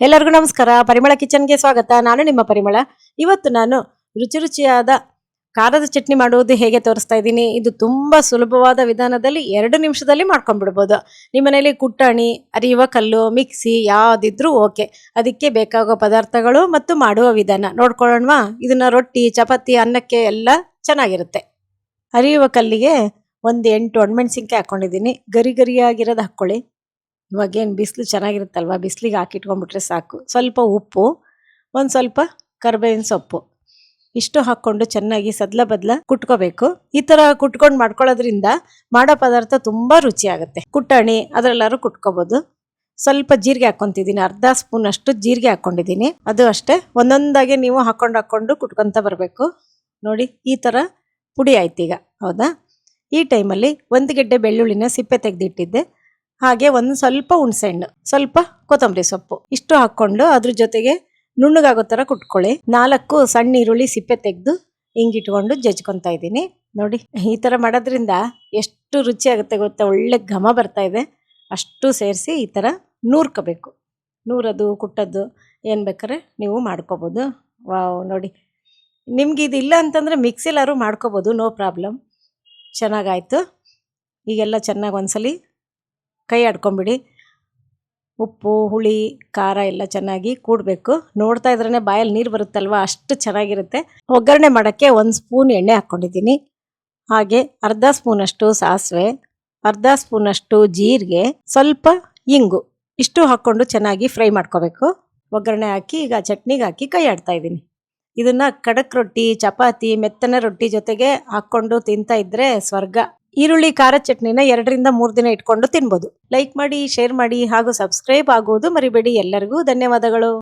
ಎಲ್ಲರಿಗೂ ನಮಸ್ಕಾರ. ಪರಿಮಳ ಕಿಚನ್ಗೆ ಸ್ವಾಗತ. ನಾನು ನಿಮ್ಮ ಪರಿಮಳ. ಇವತ್ತು ನಾನು ರುಚಿ ರುಚಿಯಾದ ಖಾರದ ಚಟ್ನಿ ಮಾಡುವುದು ಹೇಗೆ ತೋರಿಸ್ತಾ ಇದ್ದೀನಿ. ಇದು ತುಂಬ ಸುಲಭವಾದ ವಿಧಾನದಲ್ಲಿ ಎರಡು ನಿಮಿಷದಲ್ಲಿ ಮಾಡ್ಕೊಂಡ್ಬಿಡ್ಬೋದು. ನಿಮ್ಮ ಮನೇಲಿ ಕುಟ್ಟಾಣಿ ಅರಿಯುವ ಕಲ್ಲು, ಮಿಕ್ಸಿ ಯಾವುದಿದ್ರೂ ಓಕೆ. ಅದಕ್ಕೆ ಬೇಕಾಗೋ ಪದಾರ್ಥಗಳು ಮತ್ತು ಮಾಡುವ ವಿಧಾನ. ನೋಡ್ಕೊಳ್ಳೋಣವಾ? ಇದನ್ನ ರೊಟ್ಟಿ, ಚಪಾತಿ, ಅನ್ನಕ್ಕೆ ಎಲ್ಲ ಚೆನ್ನಾಗಿರುತ್ತೆ. ಅರಿಯುವ ಕಲ್ಲಿಗೆ ಒಂದು ಎಂಟು ಒಣಮೆಣಸಿನ್ಕಾಯಿ ಹಾಕ್ಕೊಂಡಿದ್ದೀನಿ ಗರಿ ಗರಿಯಾಗಿರೋದು ಹಾಕ್ಕೊಳ್ಳಿ. ಇವಾಗೇನು ಬಿಸಿಲು ಚೆನ್ನಾಗಿರುತ್ತಲ್ವ? ಬಿಸಿಲಿಗೆ ಹಾಕಿಟ್ಕೊಂಡ್ಬಿಟ್ರೆ ಸಾಕು. ಸ್ವಲ್ಪ ಉಪ್ಪು, ಒಂದು ಸ್ವಲ್ಪ ಕರ್ಬೇವಿನ ಸೊಪ್ಪು. ಇಷ್ಟು ಹಾಕ್ಕೊಂಡು ಚೆನ್ನಾಗಿ ಸದ್ಲ ಬದ್ಲ ಕುಟ್ಕೋಬೇಕು. ಈ ಥರ ಕುಟ್ಕೊಂಡು ಮಾಡ್ಕೊಳ್ಳೋದ್ರಿಂದ ಮಾಡೋ ಪದಾರ್ಥ ತುಂಬ ರುಚಿಯಾಗುತ್ತೆ. ಕುಟ್ಟಣಿ, ಅದರೆಲ್ಲರೂ ಕುಟ್ಕೋಬೋದು. ಸ್ವಲ್ಪ ಜೀರಿಗೆ ಹಾಕ್ಕೊತಿದ್ದೀನಿ. ಅರ್ಧ ಸ್ಪೂನ್ ಅಷ್ಟು ಜೀರಿಗೆ ಹಾಕ್ಕೊಂಡಿದ್ದೀನಿ. ಅದು ಅಷ್ಟೇ. ಒಂದೊಂದಾಗೆ ನೀವು ಹಾಕ್ಕೊಂಡು ಹಾಕ್ಕೊಂಡು ಕುಟ್ಕೊತ ಬರಬೇಕು. ನೋಡಿ, ಈ ಥರ ಪುಡಿ ಆಯ್ತು ಈಗ ಹೌದಾ? ಈ ಟೈಮಲ್ಲಿ ಒಂದು ಗೆಡ್ಡೆ ಬೆಳ್ಳುಳ್ಳಿನ ಸಿಪ್ಪೆ ತೆಗೆದಿಟ್ಟಿದ್ದೆ. ಹಾಗೆ ಒಂದು ಸ್ವಲ್ಪ ಹುಣಸೆಹಣ್ಣು ಸ್ವಲ್ಪ ಕೊತ್ತಂಬರಿ ಸೊಪ್ಪು ಇಷ್ಟು ಹಾಕ್ಕೊಂಡು ಅದ್ರ ಜೊತೆಗೆ ನುಣ್ಣಗಾಗೋ ಥರ ಕುಟ್ಕೊಳ್ಳಿ. ನಾಲ್ಕು ಸಣ್ಣ ಈರುಳ್ಳಿ ಸಿಪ್ಪೆ ತೆಗೆದು ಹಿಂಗಿಟ್ಕೊಂಡು ಜಜ್ಕೊತಾ ಇದ್ದೀನಿ. ನೋಡಿ, ಈ ಥರ ಮಾಡೋದ್ರಿಂದ ಎಷ್ಟು ರುಚಿ ಆಗುತ್ತೆ ಗೊತ್ತಾ? ಒಳ್ಳೆ ಘಮ ಬರ್ತಾ ಇದೆ. ಅಷ್ಟು ಸೇರಿಸಿ ಈ ಥರ ನೂರ್ಕೋಬೇಕು. ನೂರದು, ಕುಟ್ಟದ್ದು ಏನು ಬೇಕಾದ್ರೆ ನೀವು ಮಾಡ್ಕೋಬೋದು. ವಾವ್, ನೋಡಿ. ನಿಮ್ಗೆ ಇದು ಇಲ್ಲ ಅಂತಂದರೆ ಮಿಕ್ಸಿಲಾರು ಮಾಡ್ಕೋಬೋದು, ನೋ ಪ್ರಾಬ್ಲಮ್. ಚೆನ್ನಾಗಾಯಿತು. ಈಗೆಲ್ಲ ಚೆನ್ನಾಗಿ ಒಂದ್ಸಲಿ ಕೈ ಆಡ್ಕೊಂಬಿಡಿ. ಉಪ್ಪು, ಹುಳಿ, ಖಾರ ಎಲ್ಲ ಚೆನ್ನಾಗಿ ಕೂಡಬೇಕು. ನೋಡ್ತಾ ಇದ್ರೇ ಬಾಯಲ್ಲಿ ನೀರು ಬರುತ್ತಲ್ವ? ಅಷ್ಟು ಚೆನ್ನಾಗಿರುತ್ತೆ. ಒಗ್ಗರಣೆ ಮಾಡೋಕ್ಕೆ ಒಂದು ಸ್ಪೂನ್ ಎಣ್ಣೆ ಹಾಕ್ಕೊಂಡಿದ್ದೀನಿ. ಹಾಗೆ ಅರ್ಧ ಸ್ಪೂನಷ್ಟು ಸಾಸಿವೆ, ಅರ್ಧ ಸ್ಪೂನಷ್ಟು ಜೀರಿಗೆ, ಸ್ವಲ್ಪ ಇಂಗು. ಇಷ್ಟು ಹಾಕ್ಕೊಂಡು ಚೆನ್ನಾಗಿ ಫ್ರೈ ಮಾಡ್ಕೋಬೇಕು. ಒಗ್ಗರಣೆ ಹಾಕಿ, ಈಗ ಚಟ್ನಿಗೆ ಹಾಕಿ ಕೈ ಆಡ್ತಾ ಇದ್ದೀನಿ. ಇದನ್ನು ಖಡಕ್ ರೊಟ್ಟಿ, ಚಪಾತಿ, ಮೆತ್ತನೆ ರೊಟ್ಟಿ ಜೊತೆಗೆ ಹಾಕ್ಕೊಂಡು ತಿಂತಾ ಇದ್ದರೆ ಸ್ವರ್ಗ. ಈರುಳ್ಳಿ ಖಾರ ಚಟ್ನಿನ ಎರಡರಿಂದ ಮೂರು ದಿನ ಇಟ್ಕೊಂಡು ತಿನ್ಬೋದು. ಲೈಕ್ ಮಾಡಿ ಶೇರ್ ಮಾಡಿ ಹಾಗೂ ಸಬ್ಸ್ಕ್ರೈಬ್ ಆಗುವುದು ಮರಿಬೇಡಿ ಎಲ್ಲರಿಗೂ. ಧನ್ಯವಾದಗಳು.